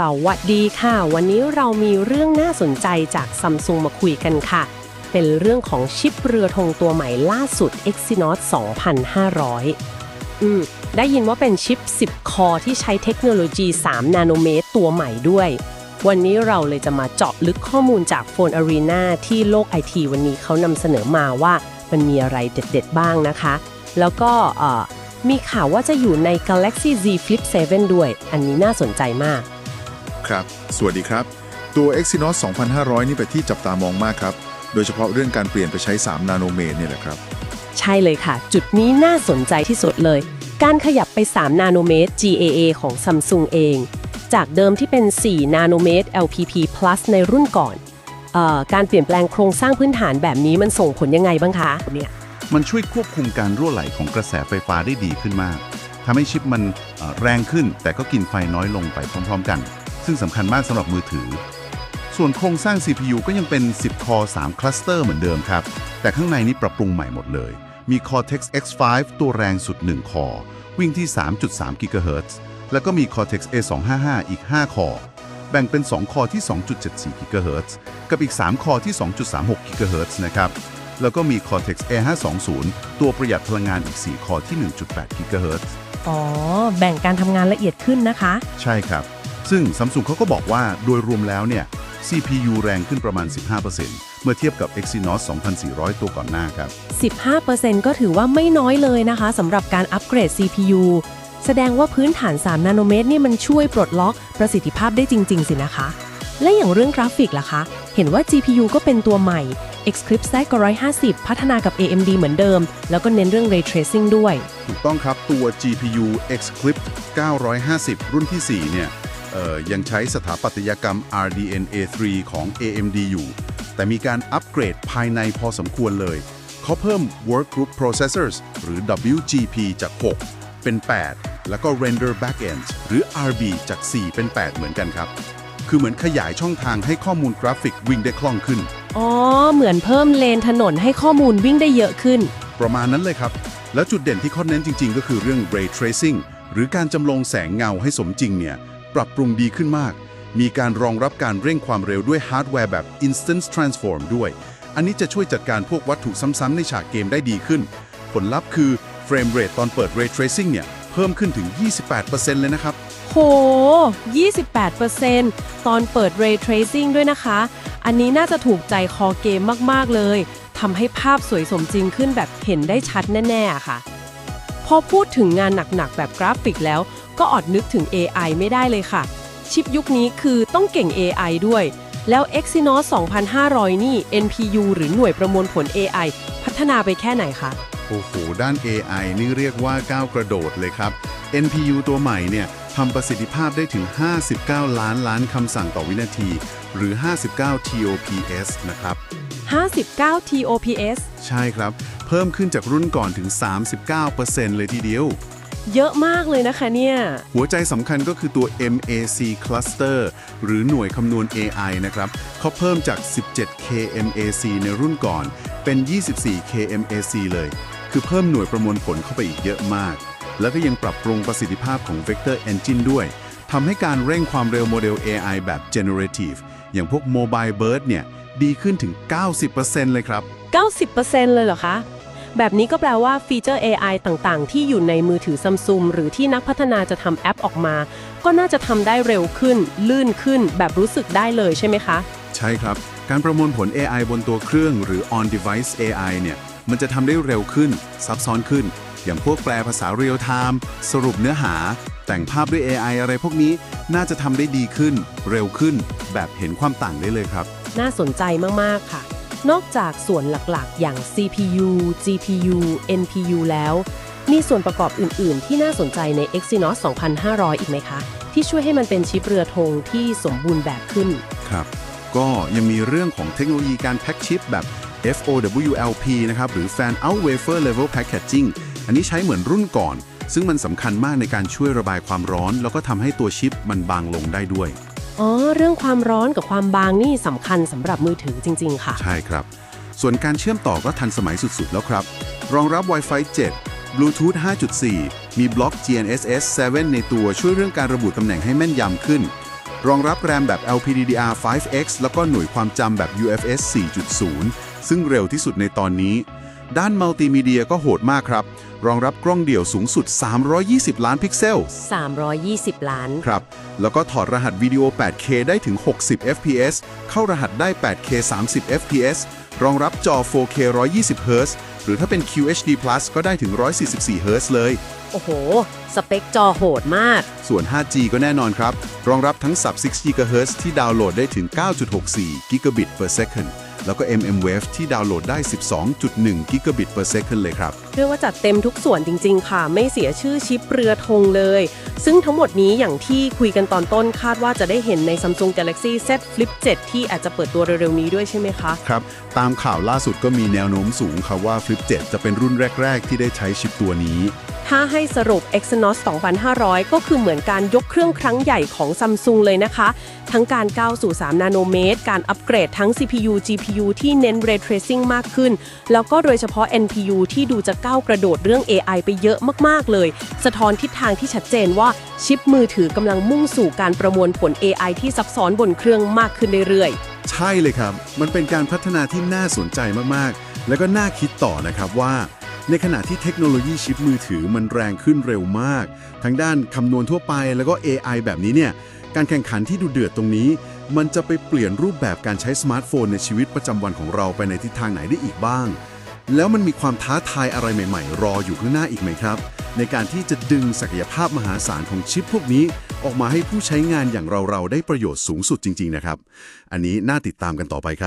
สวัสดีค่ะ วันนี้เรามีเรื่องน่าสนใจจากซัมซุงมาคุยกันค่ะ เป็นเรื่องของชิปเรือธงตัวใหม่ล่าสุด Exynos 2500 อืม ได้ยินว่าเป็นชิป 10 คอที่ใช้เทคโนโลยี 3 นาโนเมตรตัวใหม่ด้วย วันนี้เราเลยจะมาเจาะลึกข้อมูลจากโฟน Arena ที่โลกไอทีวันนี้เขานำเสนอมาว่ามันมีอะไรเด็ด ๆ บ้างนะคะ แล้วก็มีข่าวว่าจะอยู่ใน Galaxy Z Flip 7 ด้วย อันนี้น่าสนใจมาก ครับ สวัสดีครับ ตัว Exynos 2500 นี่เป็นที่จับตามองมากครับ โดยเฉพาะเรื่องการเปลี่ยนไปใช้ 3 นาโนเมตรเนี่ยแหละครับ ใช่เลยค่ะ จุดนี้น่าสนใจที่สุดเลย การขยับไป 3 นาโนเมตร GAA ของ Samsung เอง จากเดิมที่เป็น 4 นาโนเมตร LPP plus ในรุ่นก่อนเออการเปลี่ยนแปลงโครงสร้างพื้นฐานแบบนี้มันส่งผลยังไงบ้างคะเนี่ยมันช่วยควบคุมการรั่วไหลของกระแสไฟฟ้าได้ดีขึ้นมากทำให้ชิปมันเอ่อแรงขึ้นแต่ก็กินไฟน้อยลงไปพร้อม ๆ กัน ซึ่งสำคัญมากสำหรับมือถือ ส่วนโครงสร้าง CPU ก็ยังเป็น 10 คอ3คลัสเตอร์เหมือนเดิมครับ แต่ข้างในนี้ปรับปรุงใหม่หมดเลย มี Cortex X5 ตัวแรงสุด 1 คอวิ่งที่ 3.3 GHz แล้วก็มี Cortex A255 อีก 5 คอแบ่งเป็น 2 คอที่ 2.74 GHz กับอีก 3 คอที่ 2.36 GHz นะครับแล้วก็มี Cortex A520 ตัวประหยัดพลังงานอีก 4 คอที่ 1.8 GHz อ๋อ แบ่งการทำงานละเอียดขึ้นนะคะ ใช่ครับ ซึ่ง Samsung เขาก็บอกว่าโดยรวมแล้วเนี่ย CPU แรงขึ้นประมาณ 15%เมื่อเทียบกับ Exynos 2400 ตัวก่อนหน้าครับ 15%ก็ถือว่าไม่น้อยเลยนะคะสำหรับการอัปเกรด CPU แสดงว่าพื้นฐาน 3 นาโนเมตรนี่มันช่วยปลดล็อกประสิทธิภาพได้จริง ๆ สินะคะ และอย่างเรื่องกราฟิกล่ะคะ เห็นว่า GPU ก็เป็นตัวใหม่ Xcrypt Stack ก็150 พัฒนากับ AMD เหมือนเดิม แล้วก็เน้นเรื่อง Ray Tracing ด้วย ถูกต้องครับตัว GPU Xclip 950 รุ่นที่ 4 เนี่ยเอ่อ ยังใช้สถาปัตยกรรม RDNA3 ของ AMD อยู่ แต่มีการอัปเกรดภายในพอสมควรเลย เขาเพิ่ม Workgroup Processors หรือ WGP จาก 6 เป็น 8 แล้วก็ Render Backend หรือ RB จาก 4 เป็น 8 เหมือนกันครับ คือเหมือนขยายช่องทางให้ข้อมูลกราฟิกวิ่งได้คล่องขึ้น อ๋อ เหมือนเพิ่มเลนถนนให้ข้อมูลวิ่งได้เยอะขึ้น ประมาณนั้นเลยครับ แล้วจุดเด่นที่เขาเน้นจริง ๆ ก็คือเรื่อง Ray Tracing หรือการจำลองแสงเงาให้สมจริงเนี่ย ปรับปรุงดีขึ้นมาก มีการรองรับการเร่งความเร็วด้วยฮาร์ดแวร์แบบ Instant Transform ด้วย อันนี้จะช่วยจัดการพวกวัตถุซ้ำๆในฉากเกมได้ดีขึ้น ผลลัพธ์คือเฟรมเรทตอนเปิด Ray Tracing เนี่ย เพิ่มขึ้นถึง 28%เลยนะครับ โห 28%ตอนเปิด Ray Tracing ด้วยนะคะ อันนี้น่าจะถูกใจคอเกมมากๆเลยทำให้ภาพสวยสมจริงขึ้นแบบเห็นได้ชัดแน่ๆค่ะ พอพูดถึงงานหนักๆ แบบกราฟิกแล้ว ก็อดนึกถึง AI ไม่ได้เลยค่ะ ชิปยุคนี้คือต้องเก่ง AI ด้วย แล้ว Exynos 2500 นี่ NPU หรือหน่วยประมวลผล AI พัฒนาไปแค่ไหนคะ โอ้โห ด้าน AI นี่เรียกว่าก้าวกระโดดเลยครับ NPU ตัวใหม่เนี่ยทำประสิทธิภาพได้ถึง 59 ล้านล้านคำสั่งต่อวินาที หรือ 59 TOPS นะครับ 59 TOPS ใช่ครับ เพิ่มขึ้นจากรุ่นก่อนถึง 39%เลยทีเดียว เยอะมากเลยนะคะเนี่ย หัวใจสำคัญก็คือตัว MAC Cluster หรือหน่วยคำนวณ AI นะครับเขาเพิ่มจาก 17 KMAC ในรุ่นก่อน เป็น 24 KMAC เลย คือเพิ่มหน่วยประมวลผลเข้าไปอีกเยอะมาก แล้วก็ยังปรับปรุงประสิทธิภาพของ Vector Engine ด้วยทำให้การเร่งความเร็วโมเดล AI แบบ Generative อย่างพวก Mobile Bird เนี่ย ดีขึ้นถึง 90%เลยครับ 90%เลยเหรอคะ แบบนี้ก็แปลว่าฟีเจอร์ AI ต่างๆ ที่อยู่ในมือถือซัมซุงหรือที่นักพัฒนาจะทำแอปออกมา ก็น่าจะทำได้เร็วขึ้น ลื่นขึ้น แบบรู้สึกได้เลยใช่ไหมคะ ใช่ครับ การประมวลผล AI บนตัวเครื่องหรือ on device AI เนี่ย มันจะทำได้เร็วขึ้น ซับซ้อนขึ้น อย่างพวกแปลภาษา real time สรุปเนื้อหา แต่งภาพด้วย AI อะไรพวกนี้น่าจะทำได้ดีขึ้น เร็วขึ้น แบบเห็นความต่างได้เลยครับ น่าสนใจมากๆค่ะ นอกจากส่วนหลักๆ อย่าง CPU GPU NPU แล้ว มีส่วนประกอบอื่น ๆ ที่น่าสนใจใน Exynos 2500 อีกไหมคะ ที่ช่วยให้มันเป็นชิปเรือธงที่สมบูรณ์แบบขึ้น ครับ ก็ยังมีเรื่องของเทคโนโลยีการแพ็กชิปแบบ FOWLP นะครับ หรือ Fan Out Wafer Level Packaging อันนี้ใช้เหมือนรุ่นก่อน ซึ่งมันสำคัญมากในการช่วยระบายความร้อน แล้วก็ทำให้ตัวชิปมันบางลงได้ด้วย อ๋อเรื่องความร้อนกับความบางนี่สำคัญสำหรับมือถือจริง ๆ ค่ะ ใช่ครับ ส่วนการเชื่อมต่อก็ทันสมัยสุด ๆ แล้วครับ รองรับ Wi-Fi 7 Bluetooth 5.4 มีบล็อก GNSS 7 ในตัวช่วยเรื่องการระบุตำแหน่งให้แม่นยำขึ้น รองรับแรมแบบ LPDDR5X แล้วก็หน่วยความจำแบบ UFS 4.0 ซึ่งเร็วที่สุดในตอนนี้ ด้านมัลติมีเดียก็โหดมากครับ รองรับกล้องเดี่ยวสูงสุด 320 ล้านพิกเซล 320 ล้าน ครับ แล้วก็ถอดรหัสวิดีโอ 8K ได้ถึง 60 fps เข้ารหัสได้ 8K 30 fps รองรับจอ 4K 120 Hz หรือถ้าเป็น QHD+ ก็ได้ถึง 144 Hz เลย โอ้โห สเปคจอโหดมาก ส่วน 5G ก็แน่นอนครับ รองรับทั้ง sub 6 GHz ที่ดาวน์โหลดได้ถึง 9.64 Gigabit per second แล้วก็ mmWave ที่ดาวน์โหลดได้ 12.1 Gigabit per second เลยครับ เรียกว่าจัดเต็มทุกส่วนจริง ๆ ค่ะ ไม่เสียชื่อชิปเรือธงเลย ซึ่งทั้งหมดนี้อย่างที่คุยกันตอนต้นคาดว่าจะได้เห็นใน Samsung Galaxy Z Flip 7 ที่อาจจะเปิดตัวเร็วๆนี้ด้วยใช่ไหมคะ ครับ ตามข่าวล่าสุดก็มีแนวโน้มสูงครับว่า Flip 7 จะเป็นรุ่นแรก ๆ ที่ได้ใช้ชิปตัวนี้ ถ้าให้สรุป Exynos 2500 ก็คือเหมือนการยกเครื่องครั้งใหญ่ของ Samsung เลยนะคะ ทั้งการก้าวสู่ 3 นาโนเมตร การอัปเกรดทั้ง CPU GPU ที่เน้น Ray Tracing มากขึ้น แล้วก็โดยเฉพาะ NPU ที่ดูจะก้าวกระโดดเรื่อง AI ไปเยอะมาก ๆ เลย สะท้อนทิศทางที่ชัดเจนว่าชิปมือถือกำลังมุ่งสู่การประมวลผล AI ที่ซับซ้อนบนเครื่องมากขึ้นเรื่อยๆใช่เลยครับ มันเป็นการพัฒนาที่น่าสนใจมาก ๆ แล้วก็น่าคิดต่อนะครับว่า ในขณะที่เทคโนโลยีชิปมือถือมันแรงขึ้นเร็วมาก ทั้งด้านคำนวณทั่วไปแล้วก็ AI แบบนี้เนี่ย การแข่งขันที่ดูเดือดตรงนี้ มันจะไปเปลี่ยนรูปแบบการใช้สมาร์ทโฟนในชีวิตประจำวันของเราไปในทิศทางไหนได้อีกบ้าง แล้วมันมีความท้าทายอะไรใหม่ ๆ รออยู่ข้างหน้าอีกไหมครับ ในการที่จะดึงศักยภาพมหาศาลของชิปพวกนี้ ออกมาให้ผู้ใช้งานอย่างเราๆได้ประโยชน์สูงสุดจริง ๆ นะครับ อันนี้น่าติดตามกันต่อไปครับ